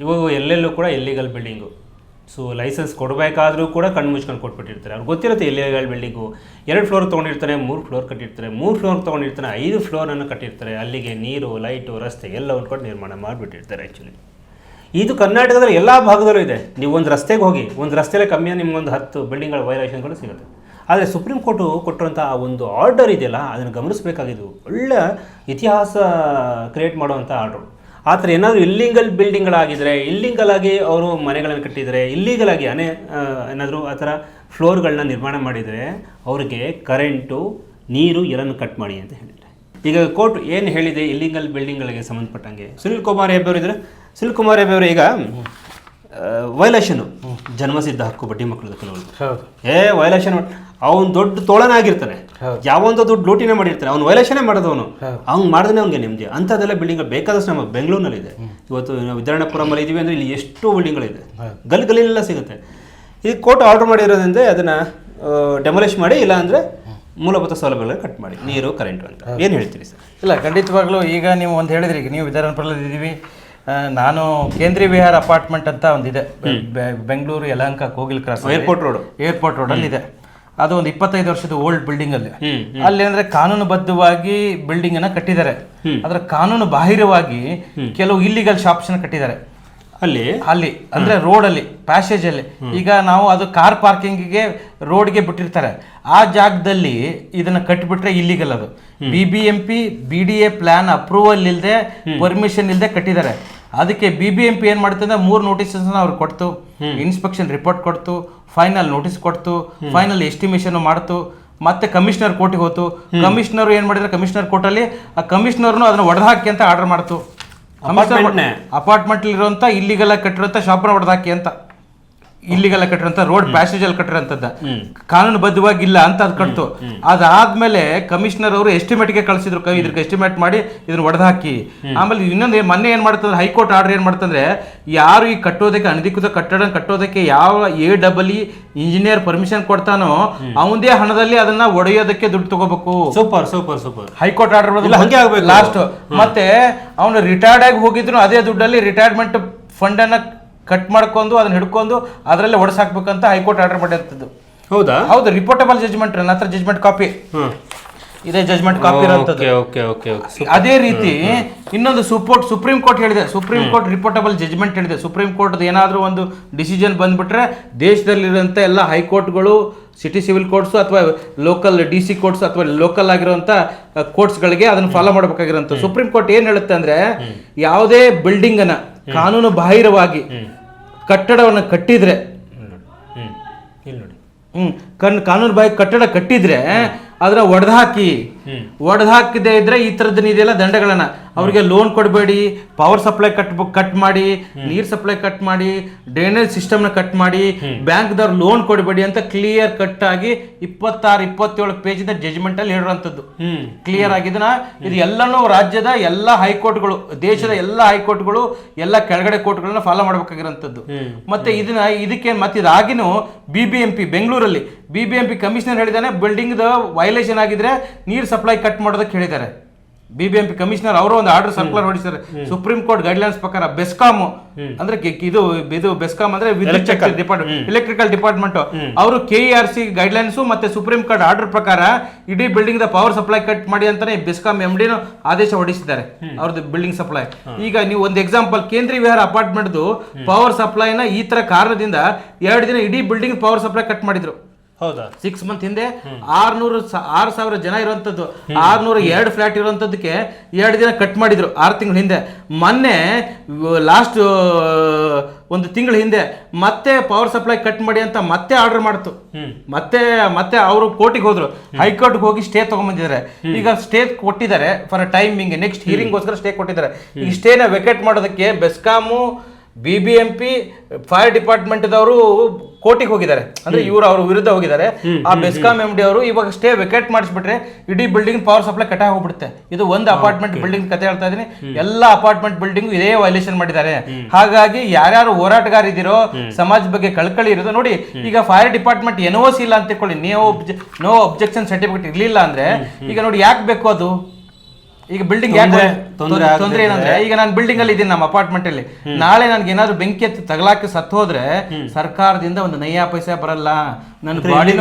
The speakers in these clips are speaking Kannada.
ಇವಾಗ ಎಲ್ಲೆಲ್ಲೂ ಕೂಡ ಎಲ್ಲಿಗಲ್ ಬಿಲ್ಡಿಂಗು ಸೊ ಲೈಸೆನ್ಸ್ ಕೊಡಬೇಕಾದ್ರೂ ಕೂಡ ಕಣ್ಣು ಮುಚ್ಕೊಂಡು ಕೊಟ್ಬಿಟ್ಟಿರ್ತಾರೆ. ಅವ್ರಿಗೆ ಗೊತ್ತಿರುತ್ತೆ ಎಲ್ಲಿಗಲ್ ಬಿಲ್ಡಿಂಗು ಎರಡು ಫ್ಲೋರ್ ತೊಗೊಂಡಿರ್ತಾರೆ, ಮೂರು ಫ್ಲೋರ್ ಕಟ್ಟಿರ್ತಾರೆ. ಮೂರು ಫ್ಲೋರ್ ತೊಗೊಂಡಿರ್ತಾರೆ ಐದು ಫ್ಲೋರನ್ನು ಕಟ್ಟಿರ್ತಾರೆ. ಅಲ್ಲಿಗೆ ನೀರು ಲೈಟು ರಸ್ತೆ ಎಲ್ಲ ಕೊಟ್ಟು ನಿರ್ಮಾಣ ಮಾಡಿಬಿಟ್ಟಿರ್ತಾರೆ ಆ್ಯಕ್ಚುಲಿ ಇದು ಕರ್ನಾಟಕದಲ್ಲಿ ಎಲ್ಲ ಭಾಗದಲ್ಲೂ ಇದೆ. ನೀವು ಒಂದು ರಸ್ತೆಗೆ ಹೋಗಿ, ಒಂದು ರಸ್ತೆಯಲ್ಲೇ ಕಮ್ಮಿ ನಿಮಗೊಂದು ಹತ್ತು ಬಿಲ್ಡಿಂಗ್ಗಳ ವೈಲೇಷನ್ಗಳು ಸಿಗುತ್ತೆ. ಆದರೆ ಸುಪ್ರೀಂ ಕೋರ್ಟು ಕೊಟ್ಟಿರುವಂಥ ಆ ಒಂದು ಆರ್ಡರ್ ಇದೆಯಲ್ಲ, ಅದನ್ನು ಗಮನಿಸಬೇಕಾಗಿದ್ದು ಒಳ್ಳೆಯ ಇತಿಹಾಸ ಕ್ರಿಯೇಟ್ ಮಾಡುವಂಥ ಆರ್ಡ್ರು ಆ ಥರ ಏನಾದರೂ ಇಲ್ಲಿಂಗಲ್ ಬಿಲ್ಡಿಂಗ್ಗಳಾಗಿದ್ದರೆ ಇಲ್ಲಿಂಗಲ್ ಆಗಿ ಅವರು ಮನೆಗಳನ್ನು ಕಟ್ಟಿದರೆ ಇಲ್ಲಿಗಲ್ ಆಗಿ ಅನೇ ಏನಾದರೂ ಆ ಥರ ಫ್ಲೋರ್ಗಳನ್ನ ನಿರ್ಮಾಣ ಮಾಡಿದರೆ ಅವ್ರಿಗೆ ಕರೆಂಟು, ನೀರು ಎಲ್ಲನೂ ಕಟ್ ಮಾಡಿ ಅಂತ ಹೇಳಿದ್ದಾರೆ ಈಗ ಕೋರ್ಟ್ ಏನು ಹೇಳಿದೆ ಇಲ್ಲಿಗಲ್ ಬಿಲ್ಡಿಂಗ್ಗಳಿಗೆ ಸಂಬಂಧಪಟ್ಟಂಗೆ? ಸುನಿಲ್ ಕುಮಾರ್ ಹೆಬ್ಬೆ ಇದ್ದರೆ ಸುನಿಲ್ ಕುಮಾರ್ ಹೆಬ್ಬೆಯವರು ಈಗ ವೈಲೇಷನು ಜನ್ಮಸಿದ್ಧ ಹಕ್ಕು ಬಡ್ಡಿ ಮಕ್ಕಳು ಕೆಲವರು ಏ ವೈಲೇಷನ್ ಅವ್ನು ದೊಡ್ಡ ತೋಳನ ಆಗಿರ್ತಾನೆ ಯಾವೊಂದು ದುಡ್ಡು ಲೂಟಿನೇ ಮಾಡಿರ್ತಾನೆ. ಅವ್ನು ವೈಲೇಷನೇ ಮಾಡೋದು ಅವನು ಮಾಡಿದ್ರೆ ಅವ್ನಿಗೆ ನೆಮ್ಮದಿ. ಅಂಥದ್ದೆಲ್ಲ ಬಿಲ್ಡಿಂಗ್ ಬೇಕಾದಷ್ಟು ನಮ್ಮ ಬೆಂಗಳೂರಿನಲ್ಲಿದೆ. ಇವತ್ತು ನಾವು ಇದೀವಿ ಅಂದರೆ ಇಲ್ಲಿ ಎಷ್ಟು ಬಿಲ್ಡಿಂಗ್ಗಳಿದೆ ಗಲ್ ಗಲೀಲೆಲ್ಲ ಸಿಗುತ್ತೆ. ಈ ಕೋರ್ಟ್ ಆರ್ಡರ್ ಮಾಡಿರೋದ್ರಿಂದ ಅದನ್ನು ಡೆಮೊಲಿಷ್ ಮಾಡಿ ಇಲ್ಲ ಅಂದ್ರೆ ಮೂಲಭೂತ ಸೌಲಭ್ಯಗಳನ್ನ ಕಟ್ ಮಾಡಿ. ನೀರು ಕರೆಂಟ್ ಅಂತ ಏನು ಹೇಳ್ತೀರಿ ಸರ್? ಇಲ್ಲ ಖಂಡಿತವಾಗ್ಲೂ ಈಗ ನೀವು ಒಂದು ಹೇಳಿದ್ರಿ ಈಗ ನೀವು ವಿಧಾನಪುರದಲ್ಲಿ ಇದ್ದೀವಿ ನಾನು ಕೇಂದ್ರೀಯ ವಿಹಾರ ಅಪಾರ್ಟ್ಮೆಂಟ್ ಅಂತ ಒಂದಿದೆ. Bengaluru Yelahanka Kogilu cross airport road airport road ಅಲ್ಲಿ ಇದೆ. ಅದು ಒಂದು ಇಪ್ಪತ್ತೈದು ವರ್ಷದ ಓಲ್ಡ್ ಬಿಲ್ಡಿಂಗ್ ಅಲ್ಲಿ. ಅಲ್ಲಿ ಅಂದ್ರೆ ಕಾನೂನುಬದ್ಧವಾಗಿ ಬಿಲ್ಡಿಂಗ್ ಅನ್ನ ಕಟ್ಟಿದ್ದಾರೆ. ಅದರ ಕಾನೂನು ಬಾಹಿರವಾಗಿ ಕೆಲವು ಇಲ್ಲಿಗಲ್ ಶಾಪ್ಸ್ ಕಟ್ಟಿದ್ದಾರೆ. ಅಲ್ಲಿ? ಅಲ್ಲಿ. ಅಂದ್ರೆ ರೋಡ್ ಅಲ್ಲಿ ಪ್ಯಾಸೇಜ್ ಅಲ್ಲಿ. ಈಗ ನಾವು ಅದು ಕಾರ್ ಪಾರ್ಕಿಂಗಿಗೆ ರೋಡ್ಗೆ ಬಿಟ್ಟಿರ್ತಾರೆ. ಆ ಜಾಗದಲ್ಲಿ ಇದನ್ನ ಕಟ್ಟಿಬಿಟ್ರೆ ಇಲ್ಲಿಗಲ್ ಅದು. B B M P B D A plan approval ಇಲ್ಲದೆ ಪರ್ಮಿಷನ್ ಇಲ್ಲದೆ ಕಟ್ಟಿದ್ದಾರೆ. ಅದಕ್ಕೆ ಬಿ ಬಿ ಎಂ ಪಿ ಏನ್ ಮಾಡುತ್ತೆ ಅಂದ್ರೆ ಮೂರು ನೋಟಿಸಸ್ ಅವ್ರು ಕೊಡ್ತು ಇನ್ಸ್ಪೆಕ್ಷನ್ ರಿಪೋರ್ಟ್ ಕೊಡ್ತು ಫೈನಲ್ ನೋಟಿಸ್ ಕೊಡ್ತು ಫೈನಲ್ ಎಸ್ಟಿಮೇಷನ್ ಮಾಡ್ತು ಮತ್ತೆ ಕಮಿಷನರ್ ಕೋರ್ಟಿಗೆ ಹೋತು. ಕಮಿಷನರ್ ಏನ್ ಮಾಡಿದ್ರೆ ಕಮಿಷನರ್ ಕೋರ್ಟಲ್ಲಿ ಆ ಕಮಿಷನರ್ನು ಅದನ್ನ ಒಡೆದಾಕಿ ಅಂತ ಆರ್ಡರ್ ಮಾಡ್ತು? ಅಪಾರ್ಟ್ಮೆಂಟ್ ಇರುವಂತ ಇಲ್ಲಿಗೆಲ್ಲ ಕಟ್ಟಿರುವಂತ ಶಾಪ್ನ ಹೊಡೆದಾಕಿ ಅಂತ. ಇಲ್ಲಿಗೆಲ್ಲ ಕಟ್ಟಿರೋಂಥ ರೋಡ್ ಪ್ಯಾಸೇಜ್ ಅಲ್ಲಿ ಕಟ್ಟಿರೋಂಥದ್ದು ಕಾನೂನುಬದ್ಧವಾಗಿ ಇಲ್ಲ ಅಂತ ಅದು ಕಟ್ತು ಅದಾದ್ಮೇಲೆ ಕಮಿಷನರ್ ಅವರು ಎಸ್ಟಿಮೇಟ್ಗೆ ಕಳಿಸಿದ್ರು ಕೈ ಇದ್ರಿಗೆ ಎಸ್ಟಿಮೇಟ್ ಮಾಡಿ ಇದನ್ನ ಹೊಡೆದಾಕಿ ಆಮೇಲೆ ಇನ್ನೊಂದು ಮೊನ್ನೆ ಏನ್ ಮಾಡ್ತಂದ್ರೆ ಹೈಕೋರ್ಟ್ ಆರ್ಡರ್ ಏನ್ ಮಾಡ್ತಂದ್ರೆ ಯಾರು ಈ ಕಟ್ಟೋದಕ್ಕೆ ಅನಧಿಕೃತ ಕಟ್ಟಡ ಕಟ್ಟೋದಕ್ಕೆ ಯಾವ A double E engineer permission ಕೊಡ್ತಾನೋ ಅವಂದೇ ಹಣದಲ್ಲಿ ಅದನ್ನ ಒಡೆಯೋದಕ್ಕೆ ದುಡ್ಡು ತಗೋಬೇಕು. Super super super. High court order ಇಲ್ಲ, ಹಂಗೆ ಆಗ್ಬೇಕು. ಲಾಸ್ಟ್. ಮತ್ತೆ ಅವನು ರಿಟೈರ್ಡ್ ಆಗಿ ಹೋಗಿದ್ರು ಅದೇ ದುಡ್ಡಲ್ಲಿ ರಿಟೈರ್ಮೆಂಟ್ ಫಂಡ್ ಅನ್ನ ಕಟ್ ಮಾಡ್ಕೊಂಡು ಅದನ್ನ ಹಿಡ್ಕೊಂಡು ಅದರಲ್ಲೇ ಹೊಡೆಸಾಕ್ಬೇಕಂತ ಹೈಕೋರ್ಟ್ ಆರ್ಡರ್ ಮಾಡಿರ್ತದ್ದು. ಹೌದಾ? ಹೌದು ರಿಪೋರ್ಟಬಲ್ ಜಜ್ಮೆಂಟ್ ನನ್ನ ಹತ್ರ ಜಜ್ಮೆಂಟ್ ಕಾಪಿ ಇದೇ ಜಜ್ಮೆಂಟ್ ಕಾಪಿ ಅದೇ ರೀತಿ ಇನ್ನೊಂದು ಸುಪೋರ್ಟ್ ಸುಪ್ರೀಂ ಕೋರ್ಟ್ ಹೇಳಿದೆ. ಸುಪ್ರೀಂ ಕೋರ್ಟ್ ರಿಪೋರ್ಟಬಲ್ ಜಜ್ಮೆಂಟ್ ಹೇಳಿದೆ. ಸುಪ್ರೀಂ ಕೋರ್ಟ್ ಏನಾದರೂ ಒಂದು ಡಿಸಿಷನ್ ಬಂದ್ಬಿಟ್ರೆ ದೇಶದಲ್ಲಿರುವಂಥ ಎಲ್ಲ ಹೈಕೋರ್ಟ್ಗಳು ಸಿಟಿ ಸಿವಿಲ್ ಕೋರ್ಟ್ಸು ಅಥವಾ ಲೋಕಲ್ ಡಿ ಸಿ ಕೋರ್ಟ್ಸ್ ಅಥವಾ ಲೋಕಲ್ ಆಗಿರುವಂಥ ಕೋರ್ಟ್ಸ್ಗಳಿಗೆ ಅದನ್ನ ಫಾಲೋ ಮಾಡಬೇಕಾಗಿರೋಂಥ ಸುಪ್ರೀಂ ಕೋರ್ಟ್ ಏನು ಹೇಳುತ್ತೆ ಅಂದ್ರೆ ಯಾವುದೇ ಬಿಲ್ಡಿಂಗ್ ಅನ್ನ ಕಾನೂನು ಬಾಹಿರವಾಗಿ ಕಟ್ಟಡವನ್ನು ಕಟ್ಟಿದ್ರೆ ಹ್ಮ್. ಕಣ್ ಕಾನೂನು ಬಾಯಿ ಕಟ್ಟಡ ಕಟ್ಟಿದ್ರೆ ಅದನ್ನ ಒಡೆದ್ ಹಾಕದೇ ಇದ್ರೆ ಈ ತರದ ಇದೆಯಲ್ಲ ದಂಡಗಳನ್ನ. ಅವ್ರಿಗೆ ಲೋನ್ ಕೊಡಬೇಡಿ ಪವರ್ ಸಪ್ಲೈ ಕಟ್ ಕಟ್ ಮಾಡಿ ನೀರ್ ಸಪ್ಲೈ ಕಟ್ ಮಾಡಿ ಡ್ರೈನೇಜ್ ಸಿಸ್ಟಮ್ನ ಕಟ್ ಮಾಡಿ ಬ್ಯಾಂಕ್ದವ್ರು ಲೋನ್ ಕೊಡಬೇಡಿ ಅಂತ ಕ್ಲಿಯರ್ ಕಟ್ ಆಗಿ ಇಪ್ಪತ್ತಾರು ಇಪ್ಪತ್ತೇಳು ಪೇಜಿಂದ ಜಜ್ಮೆಂಟ್ ಅಲ್ಲಿ ಹೇಳುವಂತದ್ದು ಕ್ಲಿಯರ್ ಆಗಿದನ ಇದು ಎಲ್ಲನೂ ರಾಜ್ಯದ ಎಲ್ಲ ಹೈಕೋರ್ಟ್ಗಳು ದೇಶದ ಎಲ್ಲ ಹೈಕೋರ್ಟ್ಗಳು ಎಲ್ಲ ಕೆಳಗಡೆ ಕೋರ್ಟ್ಗಳನ್ನ ಫಾಲೋ ಮಾಡಬೇಕಾಗಿರೋಂಥದ್ದು ಮತ್ತೆ ಇದನ್ನ ಇದಕ್ಕೆ ಮತ್ತೆ ಇದಾಗಿನೂ ಬಿ ಬಿ ಎಂ ಪಿ ಬೆಂಗಳೂರಲ್ಲಿ B B M P commissioner ಹೇಳಿದಾನೆ ಬಿಲ್ಡಿಂಗ್ ವೈಲೇಷನ್ ಆಗಿದ್ರೆ ನೀರ್ ಸಪ್ಲೈ ಕಟ್ ಮಾಡೋದಕ್ಕೆ ಹೇಳಿದ್ದಾರೆ. B B M P commissioner ಅವರು ಒಂದು ಆರ್ಡರ್ ಸರ್ಕ್ಯುಲರ್ ಹೊಡಿಸಿದ್ದಾರೆ ಸುಪ್ರೀಂ ಕೋರ್ಟ್ ಗೈಡ್ಲೈನ್ಸ್ ಪ್ರಕಾರ ಬೆಸ್ಕಾಮ್ ಅಂದ್ರೆ ಇದು ಇದು ಬೆಸ್ಕಾಮ್ ಅಂದ್ರೆ ವಿದ್ಯುತ್ ಡಿಪಾರ್ಟ್ಮೆಂಟ್ ಎಲೆಕ್ಟ್ರಿಕಲ್ ಡಿಪಾರ್ಟ್ಮೆಂಟ್ ಅವರು ಕೆ ಆರ್ ಸಿ ಗೈಡ್ಲೈನ್ಸ್ ಮತ್ತೆ ಸುಪ್ರೀಂ ಕೋರ್ಟ್ ಆರ್ಡರ್ ಪ್ರಕಾರ ಇಡೀ building the power supply cut ಮಾಡಿ ಅಂತಾನೆ ಬೆಸ್ಕಾಂ ಎಂ ಡಿನ ಆದೇಶ ಹೊಡಿಸಿದ್ದಾರೆ. ಅವ್ರದ್ದು ಬಿಲ್ಡಿಂಗ್ ಸಪ್ಲೈ ಈಗ ನೀವು ಒಂದು ಎಕ್ಸಾಂಪಲ್ ಕೇಂದ್ರ ವಿಹಾರ ಅಪಾರ್ಟ್ಮೆಂಟ್ದು ಪವರ್ ಸಪ್ಲೈನ ಈ ತರ ಕಾರಣದಿಂದ ಎರಡು ದಿನ ಇಡೀ ಬಿಲ್ಡಿಂಗ್ ಪವರ್ ಸಪ್ಲೈ ಕಟ್ ಮಾಡಿದ್ರು. ಹೌದಾ? ಸಿಕ್ಸ್ ಮಂತ್ ಹಿಂದೆ ಆರ್ನೂರು ಆರು ಸಾವಿರ ಜನ ಇರುವಂತದ್ದು ಆರ್ನೂರ ಎರಡು ಫ್ಲಾಟ್ ಇರುವಂತದಕ್ಕೆ ಎರಡು ದಿನ ಕಟ್ ಮಾಡಿದ್ರು ಆರು ತಿಂಗಳ ಹಿಂದೆ. ಮೊನ್ನೆ ಲಾಸ್ಟ್ ಒಂದು ತಿಂಗಳ ಹಿಂದೆ ಮತ್ತೆ ಪವರ್ ಸಪ್ಲೈ ಕಟ್ ಮಾಡಿ ಅಂತ ಮತ್ತೆ ಆರ್ಡರ್ ಮಾಡ್ತು. ಮತ್ತೆ ಮತ್ತೆ ಅವರು ಕೋರ್ಟಿಗೆ ಹೋದ್ರು. ಹೈಕೋರ್ಟ್ಗೆ ಹೋಗಿ ಸ್ಟೇ ತಗೊಂಡ್ಬಂದಿದ್ದಾರೆ ಈಗ ಸ್ಟೇ ಕೊಟ್ಟಿದ್ದಾರೆ ಫಾರ್ ಟೈಮಿಂಗ್ ನೆಕ್ಸ್ಟ್ ಹಿಯರಿಂಗ್ಗೋಸ್ಕರ ಸ್ಟೇ ಕೊಟ್ಟಿದ್ದಾರೆ. ಈ ಸ್ಟೇನ ವೆಕೆಟ್ ಮಾಡೋದಕ್ಕೆ BESCOM B B M P fire ಡಿಪಾರ್ಟ್ಮೆಂಟ್ದವರು ಕೋರ್ಟಿಗೆ ಹೋಗಿದ್ದಾರೆ. ಅಂದ್ರೆ ಇವರು ಅವ್ರ ವಿರುದ್ಧ ಹೋಗಿದ್ದಾರೆ. ಆ ಬೆಸ್ಕಾಂ ಎಂ ಡಿ ಅವರು ಇವಾಗ ಸ್ಟೇ ವೆಕೆಟ್ ಮಾಡಿಸ್ಬಿಟ್ರೆ ಇಡೀ ಬಿಲ್ಡಿಂಗ್ ಪವರ್ ಸಪ್ಲೈ ಕಟ್ ಹೋಗ್ಬಿಡುತ್ತೆ ಇದು ಒಂದು ಅಪಾರ್ಟ್ಮೆಂಟ್ ಬಿಲ್ಡಿಂಗ್ ಕತೆ ಹೇಳ್ತಾ ಇದೀನಿ ಎಲ್ಲ ಅಪಾರ್ಟ್ಮೆಂಟ್ ಬಿಲ್ಡಿಂಗ್ ಇದೇ ವೈಲೇಷನ್ ಮಾಡಿದ್ದಾರೆ. ಹಾಗಾಗಿ ಯಾರ್ಯಾರು ಹೋರಾಟಗಾರ ಇದ್ದೀರೋ ಸಮಾಜ ಬಗ್ಗೆ ಕಳ್ಕಳಿ ಇರೋದು ನೋಡಿ ಈಗ ಫೈರ್ ಡಿಪಾರ್ಟ್ಮೆಂಟ್ ಎನ್ ಸಿ ಇಲ್ಲ ಅಂತ ತಿಳ್ಕೊಳ್ಳಿ. ನೋ ನೋ ಅಬ್ಜೆಕ್ಷನ್ ಸರ್ಟಿಫಿಕೇಟ್ ಇರ್ಲಿಲ್ಲ ಅಂದ್ರೆ ಈಗ ನೋಡಿ ಯಾಕೆ ಬೇಕು ಅದು? ಈಗ ಬಿಲ್ಡಿಂಗ್ ಯಾಕೆ ತೊಂದ್ರೆ ತೊಂದ್ರೆ ಏನಂದ್ರೆ ಈಗ ನಾನು ಬಿಲ್ಡಿಂಗ್ ಅಲ್ಲಿ ಇದ್ದೀನಿ ನಮ್ಮ ಅಪಾರ್ಟ್ಮೆಂಟ್ ಅಲ್ಲಿ. ನಾಳೆ ನನ್ಗೆ ಏನಾದ್ರು ಬೆಂಕಿ ಎತ್ತಿ ತಗಲಾಕಿ ಸತ್ತು ಹೋದ್ರೆ ಸರ್ಕಾರದಿಂದ ಒಂದು ನಯ್ಯ ಪೈಸೆ ಬರಲ್ಲ. ನನ್ನ body.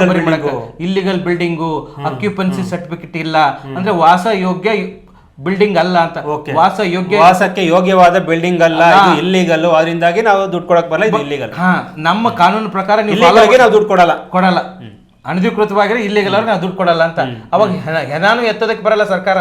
Illegal building occupancy certificate ಇಲ್ಲ. ಅಂದ್ರೆ ವಾಸ ಯೋಗ್ಯ ಬಿಲ್ಡಿಂಗ್ ಅಲ್ಲ ಅಂತ. ವಾಸ ಯೋಗ್ಯ ವಾಸಕ್ಕೆ ಯೋಗ್ಯವಾದ ಬಿಲ್ಡಿಂಗ್ ಅಲ್ಲ. ಇಲ್ಲಿಗಲ್ ಅದರಿಂದಾಗಿ ನಾವು ದುಡ್ಡು ಕೊಡಕ್ ಬರಲ್ಲ ಇದು ಇಲ್ಲಿಗಲ್ ಹಾ ನಮ್ಮ ಕಾನೂನು ಪ್ರಕಾರ ನಾವು ದುಡ್ಡು ಕೊಡಲ್ಲ. ಕೊಡಲ್ಲ. ಅನಧಿಕೃತವಾಗಿರೋ ಇಲ್ಲಿಗೆಲ್ಲ ನಾವು ದುಡ್ಡು ಕೊಡಲ್ಲ ಅಂತ. ಅವಾಗ ಹೆನಾನು ಹೆಣಾನು ಎತ್ತೋದಕ್ಕೆ ಬರಲ್ಲ ಸರ್ಕಾರ.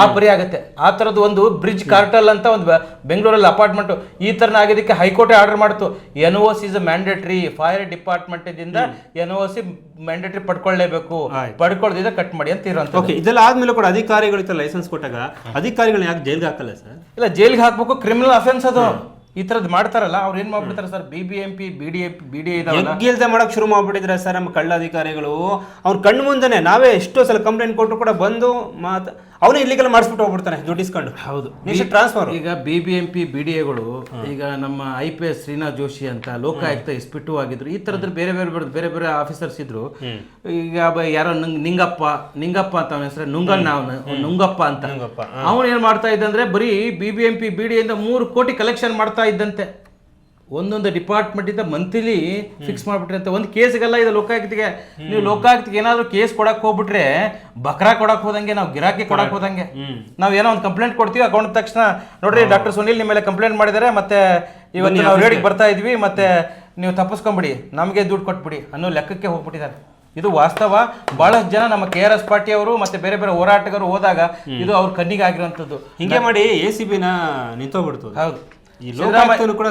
ಆ ಪರಿ ಆಗುತ್ತೆ. ಆ ತರದ್ದು ಒಂದು ಬ್ರಿಡ್ಜ್ ಕಾರ್ಟಲ್ ಅಂತ ಒಂದು ಬೆಂಗಳೂರಲ್ಲಿ ಅಪಾರ್ಟ್ಮೆಂಟ್ ಈ ತರನ ಆಗಿದ್ದಕ್ಕೆ ಹೈಕೋರ್ಟ್ ಆರ್ಡರ್ ಮಾಡ್ತು. N O C is mandatory fire department ಇಂದ ಎನ್ ಓ ಸಿ ಮ್ಯಾಂಡೇಟರಿ ಪಡ್ಕೊಳ್ಳೇಬೇಕು. ಪಡ್ಕೊಳ್ಳೋದಿದ್ರೆ ಪಡ್ಕೊಳ್ಳದಿದ್ರೆ ಕಟ್ ಮಾಡಿ ಅಂತ ಇರೋ ಓಕೆ ಇದೆಲ್ಲ ಆದ್ಮೇಲೆ ಕೂಡ ಅಧಿಕಾರಿಗಳಿಗೆ ಲೈಸೆನ್ಸ್ ಕೊಟ್ಟಾಗ ಅಧಿಕಾರಿಗಳನ್ನ ಯಾಕೆ ಜೈಲ್ಗೆ ಹಾಕಲ್ಲ ಸರ್? ಇಲ್ಲ ಜೈಲ್ಗೆ ಹಾಕ್ಬೇಕು ಕ್ರಿಮಿನಲ್ ಅಫೆನ್ಸ್ ಅದು. ಈ ಥರದ್ದು ಮಾಡ್ತಾರಲ್ಲ, ಅವ್ರು ಏನು ಮಾಡ್ಬಿಡ್ತಾರೆ sir? B B M P B D M P B D ಇದಾವಲ್ಲ? ಎಗ್ಗಿಲ್ದೆ ಮಾಡೋಕೆ ಶುರು ಮಾಡ್ಬಿಟ್ಟಿದ್ರೆ ಸರ್ ನಮ್ಮ ಕಳ್ಳ ಅಧಿಕಾರಿಗಳು ಅವ್ರ ಕಣ್ಣು ಮುಂದೆನೆ ನಾವೇ ಎಷ್ಟೋ ಸಲ ಕಂಪ್ಲೇಂಟ್ ಕೊಟ್ಟರು ಕೂಡ ಬಂದು ಮಾತು ಅವನೇ ಇಲ್ಲಿಗೆಲ್ಲ ಮಾಡಿಸ್ಬಿಟ್ಟು ಹೋಗ್ಬಿಡ್ತಾನೆ ದುಡ್ಡಿಸ್ಕೊಂಡು. ಹೌದು. ನೆಕ್ಸ್ಟ್ ಟ್ರಾನ್ಸ್ಫರ್ ಈಗ B B M P B D ಎಗಳು ಈಗ ನಮ್ಮ I P S Srinath Joshi ಅಂತ ಲೋಕಾಯುಕ್ತ ಎಸ್ ಪಿ ಟು ಆಗಿದ್ರು ಈ ತರದ್ರ ಬೇರೆ ಬೇರೆ ಬೇರೆ ಬೇರೆ ಬೇರೆ ಆಫೀಸರ್ಸ್ ಇದ್ರು. ಈಗ ಯಾರೋ ನಂಗ್- ನಿಂಗಪ್ಪ ನಿಂಗಪ್ಪ ಅಂತ ಅವನ ಹೆಸರು ನುಂಗಣ್ಣ ಅವನು ನುಂಗಪ್ಪ ಅಂತ. ಅವನು ಏನ್ ಮಾಡ್ತಾ ಇದ್ದಂದ್ರೆ ಬರೀ B B M P B D ಇಂದ ಮೂರು ಕೋಟಿ ಕಲೆಕ್ಷನ್ ಮಾಡ್ತಾ ಇದ್ದಂತೆ. ಒಂದೊಂದು ಡಿಪಾರ್ಟ್ಮೆಂಟ್ ಇಂದ ಮಂತ್ಲಿ ಫಿಕ್ಸ್ ಮಾಡ್ಬಿಟ್ರೆ ಅಂತ. ಒಂದು ಕೇಸ್ಗೆಲ್ಲ ಇದು ಲೋಕಾಯುಕ್ತಿಗೆ. ನೀವು ಲೋಕಾಯುಕ್ತಿಗೆ ಏನಾದರೂ ಕೇಸ್ ಕೊಡಕ್ ಹೋಗ್ಬಿಟ್ರೆ ಬಕ್ರಾ ಕೊಡಕ್ ಹೋದಂಗೆ ನಾವು ಗಿರಾಕಿ ಕೊಡಕ್ ಹೋದಂಗೆ. ನಾವ್ ಏನೋ ಒಂದು ಕಂಪ್ಲೇಂಟ್ ಕೊಡ್ತೀವಿ ಅಕೌಂಟ್ ತಕ್ಷಣ ನೋಡ್ರಿ ಡಾಕ್ಟರ್ ಸುನಿಲ್ ನಿಮ್ಮ ಮೇಲೆ ಕಂಪ್ಲೇಂಟ್ ಮಾಡಿದರೆ ಮತ್ತೆ ಇವತ್ತು ನಾವು ರೇಡಿಗೆ ಬರ್ತಾ ಇದ್ವಿ ಮತ್ತೆ ನೀವು ತಪ್ಪಿಸ್ಕೊಂಬಿಡಿ ನಮಗೆ ದುಡ್ಡು ಕೊಟ್ಬಿಡಿ ಅನ್ನೋ ಲೆಕ್ಕಕ್ಕೆ ಹೋಗ್ಬಿಟ್ಟಿದ್ದಾರೆ. ಇದು ವಾಸ್ತವ. ಬಹಳಷ್ಟು ಜನ ನಮ್ಮ ಕೆ ಆರ್ ಎಸ್ ಪಾರ್ಟಿ ಅವರು ಮತ್ತೆ ಬೇರೆ ಬೇರೆ ಹೋರಾಟಗಾರರು ಹೋದಾಗ ಇದು ಅವ್ರ ಕಣ್ಣಿಗೆ ಆಗಿರೋಂಥದ್ದು ಹಿಂಗೆ ಮಾಡಿ ಎ ಸಿ ಬಿನ ನಿಂತೋಗ್ಬಿಡ್ತು ಹೌದು. ಈ ಕೂಡ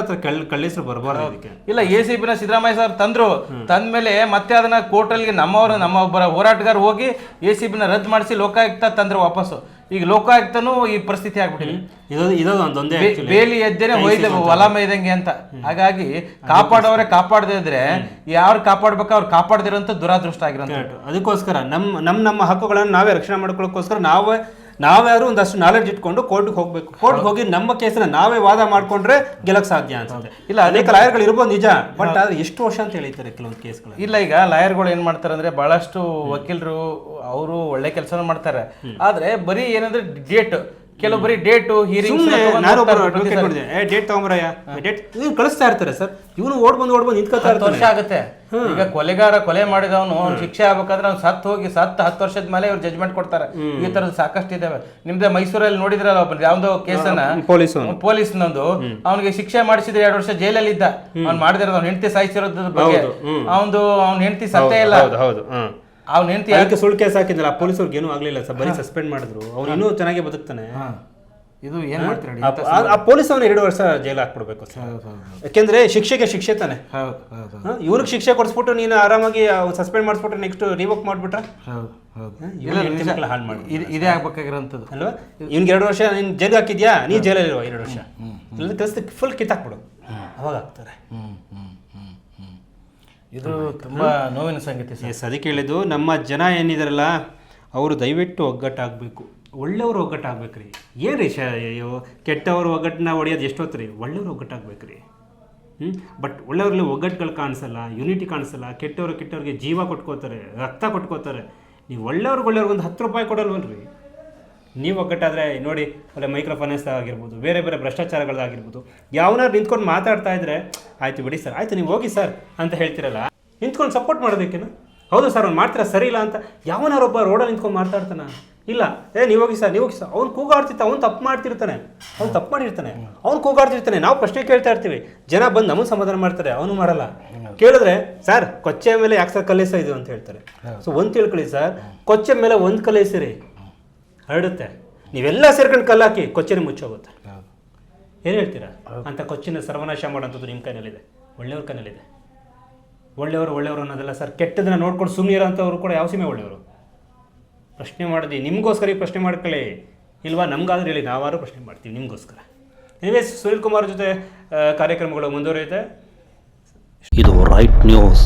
ಕಳ್ಳಿಸ್ರು ಬರಬಾರ್ದು ಇಲ್ಲ ಎ ಸಿ ಪಿನ ಸಿದ್ದರಾಮಯ್ಯ ಸರ್ ತಂದ್ರು. ತಂದ್ಮೇಲೆ ಮತ್ತೆ ಅದನ್ನ ಕೋರ್ಟಲ್ಲಿ ನಮ್ಮವರು ನಮ್ಮ ಒಬ್ಬರ ಹೋರಾಟಗಾರ ಹೋಗಿ ಎ ಸಿ ಪಿನ ರದ್ದು ಮಾಡಿಸಿ ಲೋಕಾಯುಕ್ತ ತಂದ್ರು ವಾಪಸ್ಸು. ಈಗ ಲೋಕಾಯುಕ್ತನೂ ಈ ಪರಿಸ್ಥಿತಿ ಆಗ್ಬಿಟ್ಟಿದೆ. ಇದೊಂದು ಒಂದೊಂದೇ ಬೇಲಿ ಎದ್ದೇನೆ ಒಯ್ದ ಹೊಲ ಮೈದಂಗೆ ಅಂತ. ಹಾಗಾಗಿ ಕಾಪಾಡೋರೆ ಕಾಪಾಡದೇ ಇದ್ರೆ ಯಾರು ಕಾಪಾಡ್ಬೇಕು ಅವ್ರು ಕಾಪಾಡದಿರೋಂಥ ದುರಾದೃಷ್ಟ ಆಗಿರೋ. ಅದಕ್ಕೋಸ್ಕರ ನಮ್ಮ ನಮ್ಮ ನಮ್ಮ ಹಕ್ಕುಗಳನ್ನು ನಾವೇ ರಕ್ಷಣೆ ಮಾಡ್ಕೊಳ್ಳೋಕ್ಕೋಸ್ಕರ ನಾವೇ ನಾವ್ಯಾರು ಒಂದಷ್ಟು ನಾಲೆಡ್ಜ್ ಇಟ್ಕೊಂಡು ಕೋರ್ಟ್ಗೆ ಹೋಗ್ಬೇಕು. ಕೋರ್ಟ್ಗೆ ಹೋಗಿ ನಮ್ಮ ಕೇಸನ್ನ ನಾವೇ ವಾದ ಮಾಡ್ಕೊಂಡ್ರೆ ಗೆಲ್ಲಕ್ ಸಾಧ್ಯ ಅನ್ಸುತ್ತೆ ಇಲ್ಲ ಅನೇಕ ಲಾಯರ್ಗಳು ಇರ್ಬೋದು ನಿಜ ಬಟ್ ಆದ್ರೆ ಎಷ್ಟು ವರ್ಷ ಅಂತ ಹೇಳಿದ್ದಾರೆ ಕೆಲವೊಂದು ಕೇಸ್ಗಳು. ಇಲ್ಲ ಈಗ ಲಾಯರ್ಗಳು ಏನ್ ಮಾಡ್ತಾರೆ ಅಂದ್ರೆ ಬಹಳಷ್ಟು ವಕೀಲರು ಅವರು ಒಳ್ಳೆ ಕೆಲಸನ ಮಾಡ್ತಾರೆ. ಆದ್ರೆ ಬರೀ ಏನಂದ್ರೆ ಡೇಟ್ ಕೆಲವು ಬರೀ ಡೇಟು ಹೀರಿಂಗ್ ಡೇಟ್ ತಗೊಂಬರಯ್ಯ. ಡೇಟ್ ಕಳಿಸ್ತಾ ಇರ್ತಾರೆ ಸರ್. ಇವನು ಓಡ್ ಬಂದು ಓಡ್ ಬಂದು ನಿಂತ್ಕೊತಾ ಹತ್ತು ವರ್ಷ ಆಗುತ್ತೆ. ಈಗ ಕೊಲೆಗಾರ ಕೊಲೆ ಮಾಡಿದವನು ಅವ್ನು ಶಿಕ್ಷೆ ಆಗ್ಬೇಕಾದ್ರೆ ಅವ್ನು ಸತ್ತು ಹೋಗಿ ಸತ್ತು ಹತ್ತು ವರ್ಷದ ಮೇಲೆ ಇವ್ರು ಜಜ್ಮೆಂಟ್ ಕೊಡ್ತಾರೆ. ಈ ತರದ ಸಾಕಷ್ಟು ಇದಾವೆ. ನಿಮ್ದೆ ಮೈಸೂರಲ್ಲಿ ನೋಡಿದ್ರಲ್ಲ ಒಬ್ಬ ಯಾವ್ದೋ ಕೇಸನ್ನ ಪೊಲೀಸ್ ಪೊಲೀಸ್ನೊಂದು. ಅವನಿಗೆ ಶಿಕ್ಷೆ ಮಾಡಿಸಿದ್ರೆ ಎರಡು ವರ್ಷ ಜೈಲಲ್ಲಿ ಇದ್ದ ಅವ್ನು ಮಾಡಿದ್ರೆ ಅವ್ನ ಹೆಂಡತಿ ಸಾಯಿಸಿರೋದ್ರ ಬಗ್ಗೆ. ಅವನು ಅವ್ನ ಹೆಂಡತಿ ಸತ್ತೇ ಇಲ್ಲ. ಹೌದು ಅವ್ನ ಹೆಂಡತಿ ಅದಕ್ಕೆ ಸುಳ್ಳು ಕೇಸ್ ಹಾಕಿದ್ರಲ್ಲ ಪೊಲೀಸ್ ಪೊಲೀಸವ್ರಿಗೆ ಏನೂ ಆಗ್ಲಿಲ್ಲ ಸರ್ ಬರೀ ಸಸ್ಪೆಂಡ್ ಮಾಡಿದ್ರು. ಅವ್ರು ಇನ್ನೂ ಚೆನ್ನಾಗಿ ಬದುಕ್ತಾನೆ. ಇದು ಏನ್ ಮಾಡ್ತಾರೆ ಆ- ಪೊಲೀಸ್ ಅವನು ಎರಡು ವರ್ಷ ಜೈಲ್ ಹಾಕ್ಬಿಡ್ಬೇಕು ಸರ್. ಯಾಕೆಂದ್ರೆ ಶಿಕ್ಷೆಗೆ ಶಿಕ್ಷೆ ತಾನೆ. ಇವ್ರಿಗೆ ಶಿಕ್ಷೆ ಕೊಡಿಸ್ಬಿಟ್ಟು ನೀನು ಆರಾಮಾಗಿ ಸಸ್ಪೆಂಡ್ ಮಾಡಿಸ್ಬಿಟ್ರೆ ನೆಕ್ಸ್ಟ್ ರಿವೋಕ್ ಮಾಡ್ಬಿಟ್ರ? ಹಾಳು ಮಾಡಿ ಇದೇ ಆಗ್ಬೇಕಾಗಿರೋಂಥದ್ದು. ಅಲ್ವಾ? ಇವ್ನಿಗೆ ಎರಡು ವರ್ಷ ನೀನು ಜೈಲ್ ಹಾಕಿದ್ಯಾ? ನೀ ಜೈಲಲ್ಲಿ ಇರುವ ಎರಡು ವರ್ಷ. ಇಲ್ಲ ಕೆಲಸ ಫುಲ್ ಕಿತ್ತಾಕ್ಬಿಡು. ಅವಾಗ ಆಗ್ತಾರೆ ಇದು ತುಂಬಾ ನೋವಿನ ಸಂಗತಿ ಸರ್. ಎಸ್ ಅದಕ್ಕೆ ಹೇಳಿದ್ದು ನಮ್ಮ ಜನ ಏನಿದಾರಲ್ಲ ಅವರು ದಯವಿಟ್ಟು ಒಗ್ಗಟ್ಟಾಗಬೇಕು. ಒಳ್ಳೆಯವರು ಒಗ್ಗಟ್ಟಾಗಬೇಕ್ರಿ. ಏನು ರೀ ಶ ಅಯ್ಯೋ ಕೆಟ್ಟವರು ಒಗ್ಗಟ್ಟನ್ನ ಹೊಡೆಯೋದು ಎಷ್ಟೊತ್ತು ರೀ ಒಳ್ಳೆಯವರು ಒಗ್ಗಟ್ಟಾಗ್ಬೇಕು ರೀ ಹ್ಞೂ ಬಟ್ ಒಳ್ಳೆಯವ್ರಲ್ಲಿ ಒಗ್ಗಟ್ಟುಗಳು ಕಾಣಿಸಲ್ಲ ಯುನಿಟಿ ಕಾಣಿಸಲ್ಲ ಕೆಟ್ಟವರು ಕೆಟ್ಟವ್ರಿಗೆ ಜೀವ ಕೊಟ್ಕೋತಾರೆ ರಕ್ತ ಕೊಟ್ಕೋತಾರೆ. ನೀವು ಒಳ್ಳೆಯವ್ರಿಗೆ ಒಳ್ಳೆಯವ್ರಿಗೆ ಒಂದು ಹತ್ತು ರೂಪಾಯಿ ಕೊಡಲ್ವಲ್ರಿ ನೀವು ಒಗ್ಗಟ್ಟಾದರೆ ನೋಡಿ ಒಳ್ಳೆ ಮೈಕ್ರೋ ಫೈನಾನ್ಸ್ ಆಗಿರ್ಬೋದು ಬೇರೆ ಬೇರೆ ಭ್ರಷ್ಟಾಚಾರಗಳಾಗಿರ್ಬೋದು. ಯಾವನಾರು ನಿಂತ್ಕೊಂಡು ಮಾತಾಡ್ತಾ ಇದ್ರೆ ಆಯ್ತು ಬಿಡಿ ಸರ್ ಆಯ್ತು ನೀವು ಹೋಗಿ ಸರ್ ಅಂತ ಹೇಳ್ತಿರಲ್ಲ. ನಿಂತ್ಕೊಂಡು ಸಪೋರ್ಟ್ ಮಾಡೋದಕ್ಕೇನು? ಹೌದು ಸರ್ ಅವ್ನು ಮಾಡ್ತೀರಾ ಸರಿ ಇಲ್ಲ ಅಂತ. ಯಾವನಾರೊಬ್ಬ ರೋಡಲ್ಲಿ ನಿಂತ್ಕೊಂಡು ಮಾತಾಡ್ತಾನ? ಇಲ್ಲ. ಏ ನೀವು ಹೋಗಿ ಸರ್ ನೀವು ಹೋಗಿ ಸರ್. ಅವ್ನು ಕೂಗಾಡ್ತಿರ್ತ ಅವ್ನು ತಪ್ಪು ಮಾಡ್ತಿರ್ತಾನೆ. ಅವ್ನು ತಪ್ಪು ಮಾಡಿರ್ತಾನೆ. ಅವ್ನು ಕೂಗಾಡ್ತಿರ್ತಾನೆ. ನಾವು ಪ್ರಶ್ನೆ ಕೇಳ್ತಾ ಇರ್ತೀವಿ. ಜನ ಬಂದು ನಮಗೆ ಸಮಾಧಾನ ಮಾಡ್ತಾರೆ ಅವನು ಮಾಡಲ್ಲ. ಕೇಳಿದ್ರೆ ಸರ್ ಕೊಚ್ಚೆ ಮೇಲೆ ಯಾಕೆ ಸರ್ ಕಲೆಸ ಇದು? ಅಂತ ಹೇಳ್ತಾರೆ. ಸೊ ಒಂದು ತಿಳ್ಕೊಳ್ಳಿ ಸರ್ ಕೊಚ್ಚೆ ಮೇಲೆ ಒಂದು ಕಲೇಸಿರಿ ಹರಡುತ್ತೆ. ನೀವೆಲ್ಲ ಸೇರ್ಕೊಂಡು ಕಲ್ಲಾಕಿ ಕೊಚ್ಚಿನ ಮುಚ್ಚೋಗುತ್ತೆ. ಏನು ಹೇಳ್ತೀರಾ? ಅಂತ ಕೊಚ್ಚಿನ ಸರ್ವನಾಶ ಮಾಡೋಂಥದ್ದು ನಿಮ್ಮ ಕೈನಲ್ಲಿದೆ ಒಳ್ಳೆಯವ್ರ ಕೈನಲ್ಲಿದೆ ಒಳ್ಳೆಯವರು ಒಳ್ಳೆಯವರು ಅನ್ನೋದಲ್ಲ ಸರ್. ಕೆಟ್ಟದನ್ನ ನೋಡ್ಕೊಂಡು ಸುಮ್ಮನೆ ಇರೋಂಥವ್ರು ಕೂಡ ಯಾವ ಸೀಮೆ ಒಳ್ಳೆಯವರು? ಪ್ರಶ್ನೆ ಮಾಡಿದ್ವಿ. ನಿಮಗೋಸ್ಕರ ಈ ಪ್ರಶ್ನೆ ಮಾಡ್ಕೊಳ್ಳಿ. ಇಲ್ವಾ? ನಮ್ಗಾದ್ರೆ ಹೇಳಿ ನಾವಾರು ಪ್ರಶ್ನೆ ಮಾಡ್ತೀವಿ ನಿಮಗೋಸ್ಕರ. ಎನಿವೇಸ್ ಸುನೀಲ್ ಕುಮಾರ್ ಜೊತೆ ಕಾರ್ಯಕ್ರಮಗಳು ಮುಂದುವರಿಯುತ್ತೆ. ಇದು ರೈಟ್ ನ್ಯೂಸ್